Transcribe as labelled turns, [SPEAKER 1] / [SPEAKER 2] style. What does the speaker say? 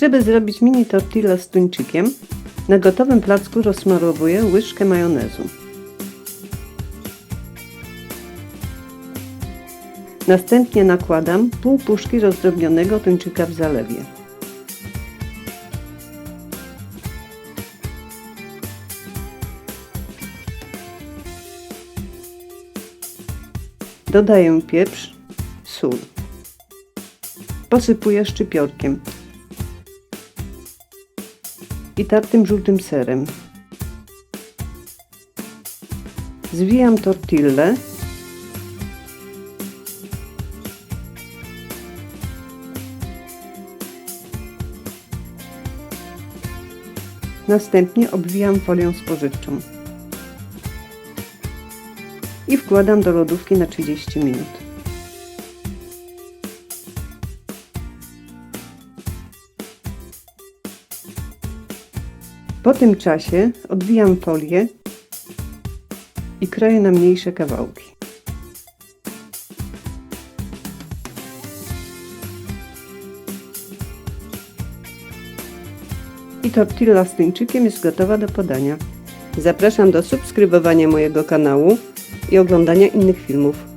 [SPEAKER 1] Żeby zrobić mini tortilla z tuńczykiem, na gotowym placku rozsmarowuję łyżkę majonezu. Następnie nakładam pół puszki rozdrobnionego tuńczyka w zalewie. Dodaję pieprz, sól. Posypuję szczypiorkiem i tartym żółtym serem. Zwijam tortillę Następnie obwijam folią spożywczą i wkładam do lodówki na 30 minut. Po tym czasie odwijam folię i kroję na mniejsze kawałki. I tortilla z tuńczykiem jest gotowa do podania. Zapraszam do subskrybowania mojego kanału i oglądania innych filmów.